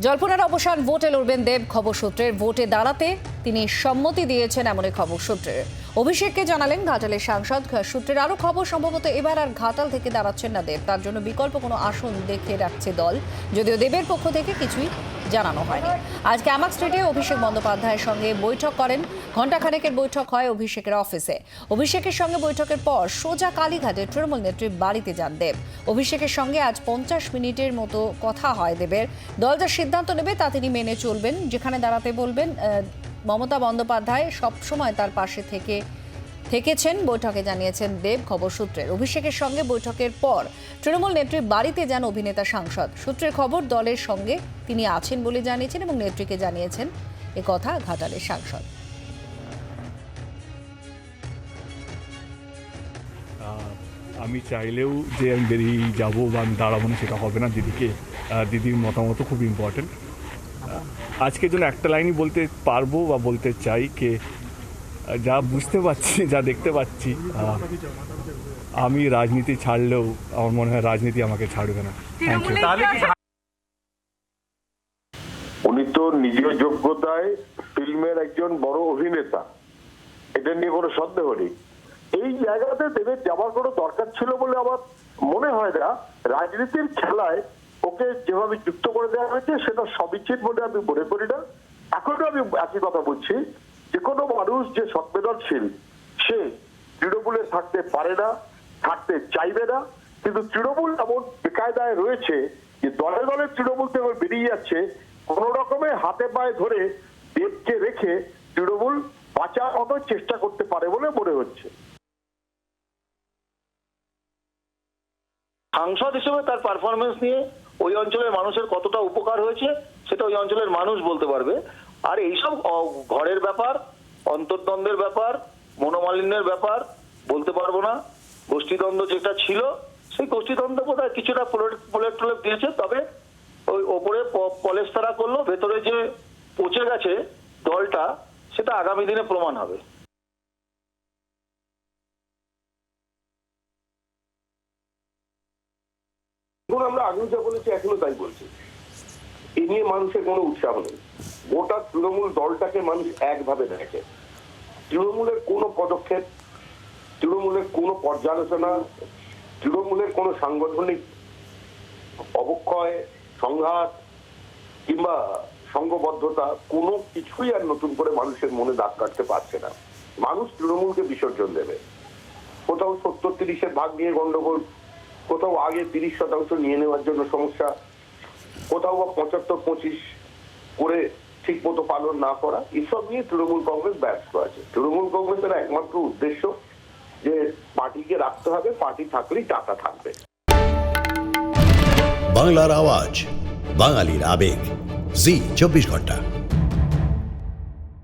জল্পনার অবসান ভোটে লড়বেন দেব খবর সূত্রের ভোটে দাঁড়াতে তিনি সম্মতি দিয়েছেন এমনই খবর সূত্রের অভিষেককে জানালেন ঘাটালের সাংসদ। সূত্রের আরও খবর, সম্ভবত এবার আর ঘাটাল থেকে দাঁড়াচ্ছেন না দেব। তার জন্য বিকল্প কোনো আসন দেখে রাখছে দল। যদিও দেবের পক্ষ থেকে কিছুই জানানো হয়নি। আজ ক্যামাক স্ট্রিটে অভিষেক বন্দ্যোপাধ্যায়ের সঙ্গে বৈঠক করেন। ঘণ্টাখানেকের বৈঠক হয় অভিষেকের অফিসে। অভিষেকের সঙ্গে বৈঠকের পর সোজা কালীঘাটে তৃণমূল নেত্রীর বাড়িতে যান দেব। অভিষেকের সঙ্গে আজ পঞ্চাশ মিনিটের মতো কথা হয় দেবের। দল যা সিদ্ধান্ত নেবে তা তিনি মেনে চলবেন। যেখানে দাঁড়াতে বলবেন মমতা বন্দ্যোপাধ্যায় সবসময় তার পাশে থেকে, থেকেছেন, বৈঠকে জানিয়েছেন দেব খবর সূত্রের। অভিষেকের সঙ্গে বৈঠকের পর তৃণমূল নেত্রীর বাড়িতে যান অভিনেতা সাংসদ। সূত্রের খবর, দলের সঙ্গে তিনি আছেন বলে জানিয়েছেন এবং নেত্রীকে জানিয়েছেন এ কথা ঘাটালের সাংসদ। আমি চাইলেও যে আমি বেরিয়ে যাব বা আমি দাঁড়াবো না, সেটা হবে না। দিদিকে দিদির মতামত খুব ইম্পর্টেন্ট আজকের জন্য একটা লাইনই বলতে পারব বা বলতে চাই কে যা বুঝতে পারছি যা দেখতে পাচ্ছি আমি রাজনীতি ছাড়লেও আমার মনে হয় রাজনীতি আমাকে ছাড়বে না। থ্যাংক ইউ উনি তো নিজের যোগ্যতায় ফিল্মের একজন বড় অভিনেতা। এটা নিয়ে কোনো সন্দেহ নেই। এই জায়গাতে দেবের যাওয়ার কোনো দরকার ছিল বলে আমার মনে হয় না। রাজনীতির খেলায় ওকে যেভাবে যুক্ত করে দেওয়া হয়েছে, সেটা সবিচ্ছিত বলে আমি মনে করি না। এখনও আমি একই কথা বলছি, যে কোনো মানুষ যে সংবেদনশীল, সে তৃণমূলে থাকতে পারে না, থাকতে চাইবে না, কিন্তু তৃণমূল এমন বেকায়দায় রয়েছে যে দলে দলে তৃণমূল থেকে বেরিয়ে যাচ্ছে, কোন রকমে হাতে পায়ে ধরে দেবকে রেখে তৃণমূল বাঁচার মতো চেষ্টা করতে পারে বলে মনে হচ্ছে। সাংসদ হিসেবে তার পারফরমেন্স নিয়ে ওই অঞ্চলের মানুষের কতটা উপকার হয়েছে, সেটা ওই অঞ্চলের মানুষ বলতে পারবে। আর এইসব ঘরের ব্যাপার, অন্তর্দ্বন্দ্বের ব্যাপার, মনোমালিন্যের ব্যাপার, বলতে পারব না। গোষ্ঠীদ্বন্দ্ব যেটা ছিল, সেই গোষ্ঠীদ্বন্দ্ব বোধ হয় কিছুটা পোলেট টোলেট দিয়েছে, তবে ওই ওপরে প- পলেশ করল, ভেতরে যে পচে গেছে দলটা, সেটা আগামী দিনে প্রমাণ হবে। আগেও যা বলেছি, এখনও তাই বলছি। এ নিয়ে মানুষের কোনো উৎসাহ নেই। গোটা তৃণমূল দলটাকে মানুষ একভাবে দেখে। তৃণমূলের কোনো পদক্ষেপ, তৃণমূলের কোনো পর্যালোচনা, তৃণমূলের কোনো সাংগঠনিক অবক্ষয়, সংঘাত কিংবা সংঘবদ্ধতা কোনো কিছুই আর নতুন করে মানুষের মনে দাগ কাটতে পারছে না। মানুষ তৃণমূলকে বিসর্জন দেবে। কোথাও সত্তর তিরিশের ভাগ নিয়ে গন্ডগোল কোথাও আগে তিরিশ শতাংশ নিয়ে নেওয়ার জন্য সমস্যা, কোথাও বা পঁচাত্তর, পঁচিশ করে ঠিক মতো পালন না করা, এসব নিয়ে তৃণমূল কংগ্রেস ব্যস্ত আছে। তৃণমূল কংগ্রেসের একমাত্র উদ্দেশ্য যে পার্টিকে রাখতে হবে, পার্টি থাকলেই টাকা থাকবে। বাংলার আওয়াজ, বাঙালির আবেগ। জি, চব্বিশ ঘণ্টা।